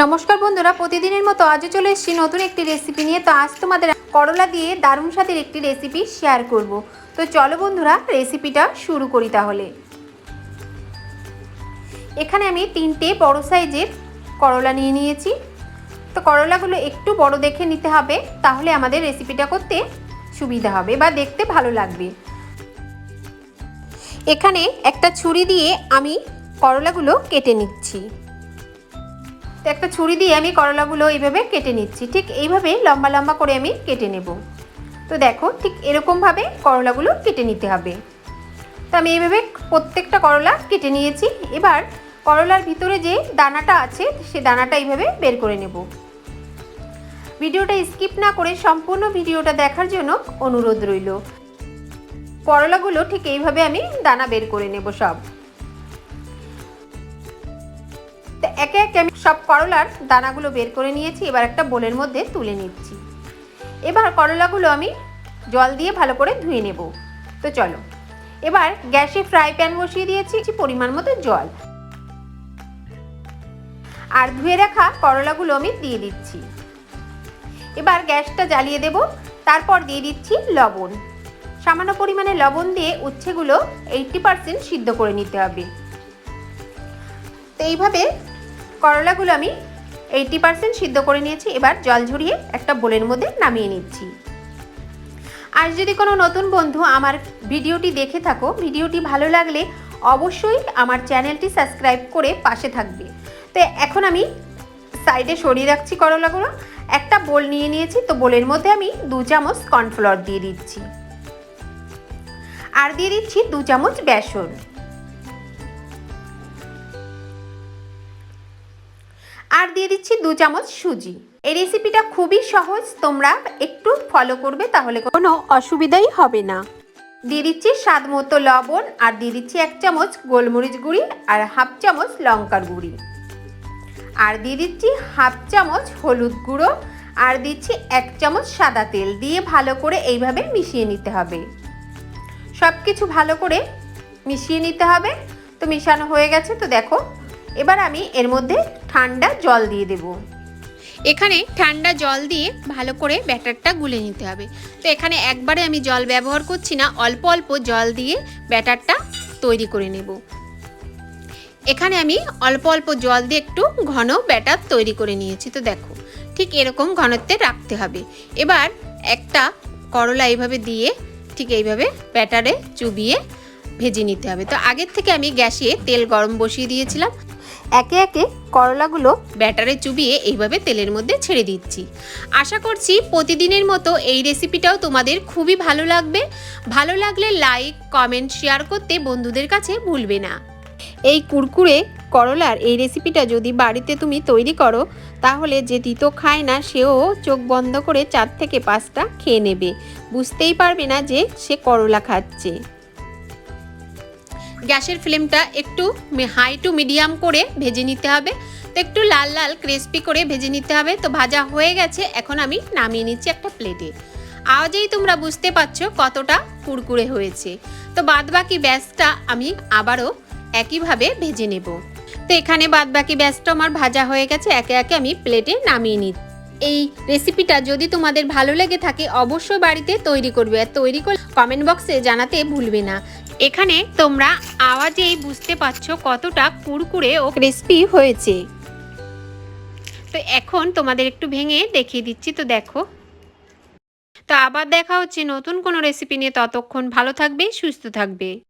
নমস্কার বন্ধুরা, প্রতিদিনের মতো আজও চলে এসেছি নতুন একটি রেসিপি নিয়ে। তো আজ তোমাদের করলা দিয়ে দারুণ স্বাদের একটি রেসিপি শেয়ার করব। তো চলো বন্ধুরা রেসিপিটা শুরু করি তাহলে। এখানে আমি তিনটে বড় সাইজের করলা নিয়ে নিয়েছি। তো করলাগুলো একটু বড় দেখে নিতে হবে, তাহলে আমাদের রেসিপিটা করতে সুবিধা হবে বা দেখতে ভালো লাগবে। এখানে একটা ছুরি দিয়ে আমি করলাগুলো কেটে নিচ্ছি। তো একটা ছুরি দিয়ে আমি করলাগুলো এইভাবে কেটে নিচ্ছি। ঠিক এইভাবে লম্বা লম্বা করে আমি কেটে নেব। তো দেখো, ঠিক এরকমভাবে করলাগুলো কেটে নিতে হবে। তো আমি এইভাবে প্রত্যেকটা করলা কেটে নিয়েছি। এবার করলার ভিতরে যে দানাটা আছে, সে দানাটা এইভাবে বের করে নেব। ভিডিওটা স্কিপ না করে সম্পূর্ণ ভিডিওটা দেখার জন্য অনুরোধ রইল। করলাগুলো ঠিক এইভাবে আমি দানা বের করে নেব সব। একে একে আমি সব করলার দানাগুলো বের করে নিয়েছি, এবার একটা বোলের মধ্যে তুলে নিচ্ছি। এবার করলাগুলো আমি জল দিয়ে ভালো করে ধুয়ে নেব। তো চলো, এবার গ্যাসে ফ্রাই প্যান বসিয়ে দিয়েছি পরিমাণ মতো জল। আর ধুয়ে রাখা করলাগুলো আমি দিয়ে দিচ্ছি। এবার গ্যাসটা জ্বালিয়ে দেব, তারপর দিয়ে দিচ্ছি লবণ। সামান্য পরিমাণে লবণ দিয়ে উচ্ছেগুলো এইটটি পারসেন্ট সিদ্ধ করে নিতে হবে। তো এইভাবে করলাগুলো আমি এইটটি পারসেন্ট সিদ্ধ করে নিয়েছি। এবার জল ঝরিয়ে একটা বোলের মধ্যে নামিয়ে নিচ্ছি। আর যদি কোনো নতুন বন্ধু আমার ভিডিওটি দেখে থাকো, ভিডিওটি ভালো লাগলে অবশ্যই আমার চ্যানেলটি সাবস্ক্রাইব করে পাশে থাকবে। তো এখন আমি সাইডে সরিয়ে রাখছি করলাগুলো। একটা বোল নিয়ে নিয়েছি, তো বোলের মধ্যে আমি দু চামচ কর্নফ্লাওয়ার দিয়ে দিচ্ছি। আর দিয়ে দিচ্ছি দু চামচ বেসন। আর দিয়ে দিচ্ছি দু চামচ সুজি। এই রেসিপিটা খুবই সহজ, তোমরা একটু ফলো করবে তাহলে কোনো অসুবিধাই হবে না। দিয়ে দিচ্ছি স্বাদ মতো লবণ আর দিয়ে দিচ্ছি এক চামচ গোলমরিচ গুঁড়ি আর হাফ চামচ লঙ্কার গুঁড়ি। আর দিয়ে দিচ্ছি হাফ চামচ হলুদ গুঁড়ো আর দিচ্ছি এক চামচ সাদা তেল দিয়ে ভালো করে এইভাবে মিশিয়ে নিতে হবে। সব কিছু ভালো করে মিশিয়ে নিতে হবে। তো মিশানো হয়ে গেছে, তো দেখো এবার আমি এর মধ্যে ঠান্ডা জল দিয়ে দেব। এখানে ঠান্ডা জল দিয়ে ভালো করে ব্যাটারটা গুলে নিতে হবে। তো এখানে একবারে আমি জল ব্যবহার করছি না, অল্প অল্প জল দিয়ে ব্যাটারটা তৈরি করে নেব। এখানে আমি অল্প অল্প জল দিয়ে একটু ঘন ব্যাটার তৈরি করে নিয়েছি, তো দেখো ঠিক এরকম ঘনত্বে রাখতে হবে। এবার একটা করলা এইভাবে দিয়ে ঠিক এইভাবে ব্যাটারে চুবিয়ে ভেজে নিতে হবে। তো আগের থেকে আমি গ্যাসে তেল গরম বসিয়ে দিয়েছিলাম একে একে করলাগুলো ব্যাটারে চুবিয়ে এইভাবে তেলের মধ্যে ছেড়ে দিচ্ছি। আশা করছি প্রতিদিনের মতো এই রেসিপিটাও তোমাদের খুবই ভালো লাগবে। ভালো লাগলে লাইক, কমেন্ট, শেয়ার করতে বন্ধুদের কাছে ভুলবে না। এই কুরকুরে, করলার এই রেসিপিটা যদি বাড়িতে তুমি তৈরি করো, তাহলে যে তিতো খায় না, সেও চোখ বন্ধ করে চার থেকে পাঁচটা খেয়ে নেবে। বুঝতেই পারবে না যে সে করলা খাচ্ছে। গ্যাসের ফ্লেমটা একটু হাই টু মিডিয়াম করে ভেজে নিতে হবে। তো একটু লাল লাল ক্রিস্পি করে ভেজে নিতে হবে। তো ভাজা হয়ে গেছে, এখন আমি নামিয়ে নিচ্ছি একটা প্লেটে আওয়াজেই তোমরা বুঝতে পারছ কতটা কুরকুরে হয়েছে। তো বাদবাকি ব্যাসটা আমি আবারও একইভাবে ভেজে নেব। তো এখানে বাদবাকি ব্যাসটা আমার ভাজা হয়ে গেছে, একে একে আমি প্লেটে নামিয়ে নিই এই রেসিপিটা যদি তোমাদের ভালো লেগে থাকে, অবশ্যই বাড়িতে তৈরি করবে। আর তৈরি করে কমেন্ট বক্সে জানাতে ভুলবে না। এখানে তোমরা আওয়াজেই বুঝতে পারছ কতটা কুরকুরে ও ক্রিস্পি হয়েছে। তো এখন তোমাদের একটু ভেঙে দেখিয়ে দিচ্ছি, তো দেখো। তো আবার দেখা হচ্ছে নতুন কোনো রেসিপি নিয়ে, ততক্ষণ ভালো থাকবে, সুস্থ থাকবে।